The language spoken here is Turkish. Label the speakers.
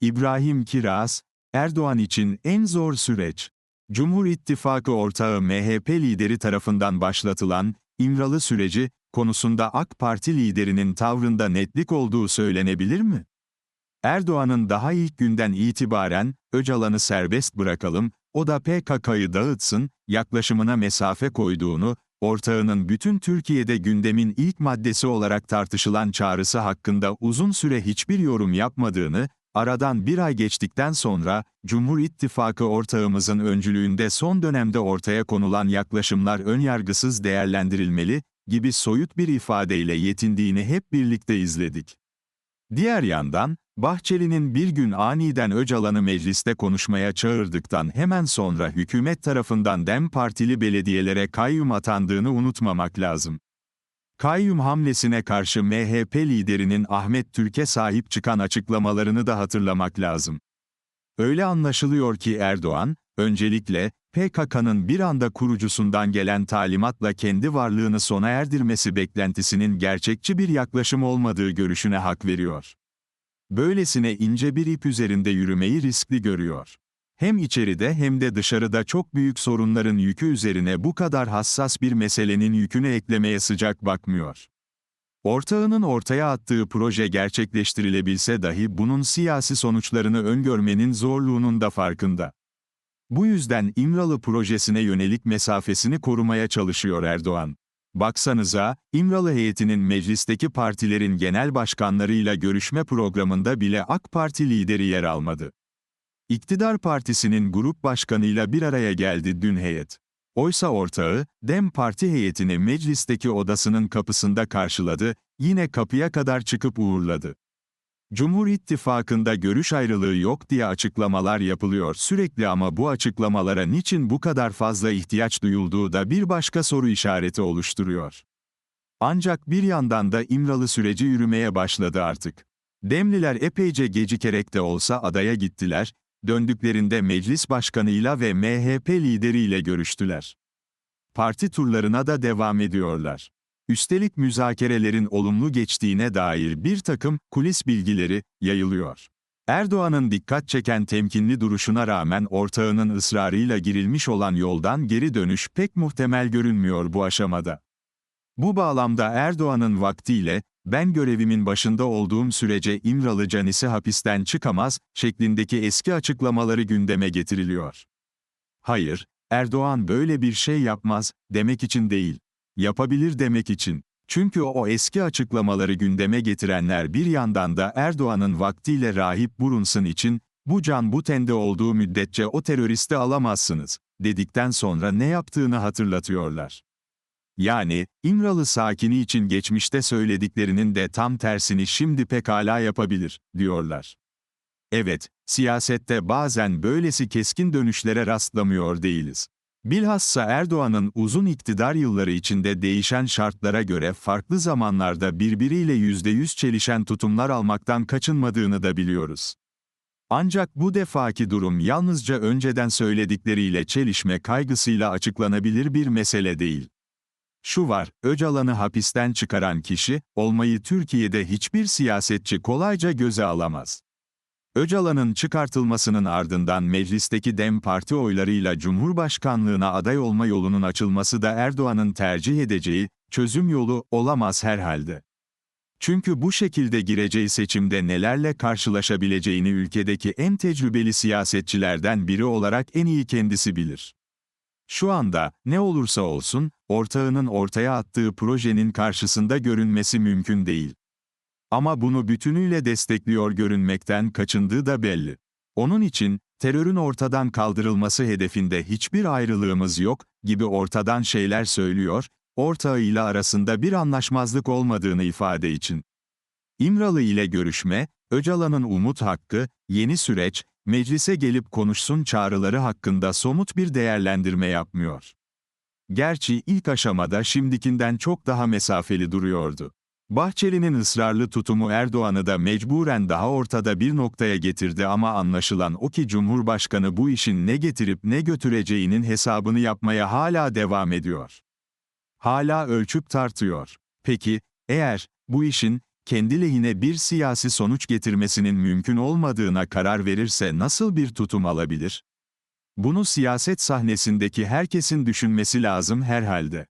Speaker 1: İbrahim Kiraz, Erdoğan için en zor süreç. Cumhur İttifakı ortağı MHP lideri tarafından başlatılan İmralı süreci konusunda AK Parti liderinin tavrında netlik olduğu söylenebilir mi? Erdoğan'ın daha ilk günden itibaren Öcalan'ı serbest bırakalım, o da PKK'yı dağıtsın yaklaşımına mesafe koyduğunu, ortağının bütün Türkiye'de gündemin ilk maddesi olarak tartışılan çağrısı hakkında uzun süre hiçbir yorum yapmadığını, aradan bir ay geçtikten sonra, Cumhur İttifakı ortağımızın öncülüğünde son dönemde ortaya konulan yaklaşımlar önyargısız değerlendirilmeli, gibi soyut bir ifadeyle yetindiğini hep birlikte izledik. Diğer yandan, Bahçeli'nin bir gün aniden Öcalan'ı mecliste konuşmaya çağırdıktan hemen sonra hükümet tarafından DEM Partili belediyelere kayyum atandığını unutmamak lazım. Kayyum hamlesine karşı MHP liderinin Ahmet Türk'e sahip çıkan açıklamalarını da hatırlamak lazım. Öyle anlaşılıyor ki Erdoğan, öncelikle, PKK'nın bir anda kurucusundan gelen talimatla kendi varlığını sona erdirmesi beklentisinin gerçekçi bir yaklaşım olmadığı görüşüne hak veriyor. Böylesine ince bir ip üzerinde yürümeyi riskli görüyor. Hem içeride hem de dışarıda çok büyük sorunların yükü üzerine bu kadar hassas bir meselenin yükünü eklemeye sıcak bakmıyor. Ortağının ortaya attığı proje gerçekleştirilebilse dahi bunun siyasi sonuçlarını öngörmenin zorluğunun da farkında. Bu yüzden İmralı projesine yönelik mesafesini korumaya çalışıyor Erdoğan. Baksanıza, İmralı heyetinin meclisteki partilerin genel başkanlarıyla görüşme programında bile AK Parti lideri yer almadı. İktidar Partisi'nin grup başkanıyla bir araya geldi dün heyet. Oysa ortağı, DEM Parti heyetini meclisteki odasının kapısında karşıladı, yine kapıya kadar çıkıp uğurladı. Cumhur İttifakı'nda görüş ayrılığı yok diye açıklamalar yapılıyor sürekli ama bu açıklamalara niçin bu kadar fazla ihtiyaç duyulduğu da bir başka soru işareti oluşturuyor. Ancak bir yandan da İmralı süreci yürümeye başladı artık. Demliler epeyce gecikerek de olsa adaya gittiler, döndüklerinde meclis başkanıyla ve MHP lideriyle görüştüler. Parti turlarına da devam ediyorlar. Üstelik müzakerelerin olumlu geçtiğine dair bir takım kulis bilgileri yayılıyor. Erdoğan'ın dikkat çeken temkinli duruşuna rağmen ortağının ısrarıyla girilmiş olan yoldan geri dönüş pek muhtemel görünmüyor bu aşamada. Bu bağlamda Erdoğan'ın vaktiyle, ben görevimin başında olduğum sürece İmralı Canisi hapisten çıkamaz, şeklindeki eski açıklamaları gündeme getiriliyor. Hayır, Erdoğan böyle bir şey yapmaz, demek için değil yapabilir demek için. Çünkü o eski açıklamaları gündeme getirenler bir yandan da Erdoğan'ın vaktiyle rahip Brunson için, bu can bu tende olduğu müddetçe o teröristi alamazsınız, dedikten sonra ne yaptığını hatırlatıyorlar. Yani, İmralı sakini için geçmişte söylediklerinin de tam tersini şimdi pekala yapabilir, diyorlar. Evet, siyasette bazen böylesi keskin dönüşlere rastlamıyor değiliz. Bilhassa Erdoğan'ın uzun iktidar yılları içinde değişen şartlara göre farklı zamanlarda birbiriyle yüzde yüz çelişen tutumlar almaktan kaçınmadığını da biliyoruz. Ancak bu defaki durum yalnızca önceden söyledikleriyle çelişme kaygısıyla açıklanabilir bir mesele değil. Şu var, Öcalan'ı hapisten çıkaran kişi, olmayı Türkiye'de hiçbir siyasetçi kolayca göze alamaz. Öcalan'ın çıkartılmasının ardından meclisteki DEM Parti oylarıyla Cumhurbaşkanlığına aday olma yolunun açılması da Erdoğan'ın tercih edeceği, çözüm yolu olamaz herhalde. Çünkü bu şekilde gireceği seçimde nelerle karşılaşabileceğini ülkedeki en tecrübeli siyasetçilerden biri olarak en iyi kendisi bilir. Şu anda, ne olursa olsun, ortağının ortaya attığı projenin karşısında görünmesi mümkün değil. Ama bunu bütünüyle destekliyor görünmekten kaçındığı da belli. Onun için, terörün ortadan kaldırılması hedefinde hiçbir ayrılığımız yok, gibi ortadan şeyler söylüyor, ortağıyla arasında bir anlaşmazlık olmadığını ifade için. İmralı ile görüşme, Öcalan'ın umut hakkı, yeni süreç, meclise gelip konuşsun çağrıları hakkında somut bir değerlendirme yapmıyor. Gerçi ilk aşamada şimdikinden çok daha mesafeli duruyordu. Bahçeli'nin ısrarlı tutumu Erdoğan'ı da mecburen daha ortada bir noktaya getirdi ama anlaşılan o ki Cumhurbaşkanı bu işin ne getirip ne götüreceğinin hesabını yapmaya hala devam ediyor. Hala ölçüp tartıyor. Peki, eğer bu işin kendi lehine bir siyasi sonuç getirmesinin mümkün olmadığına karar verirse nasıl bir tutum alabilir? Bunu siyaset sahnesindeki herkesin düşünmesi lazım herhalde.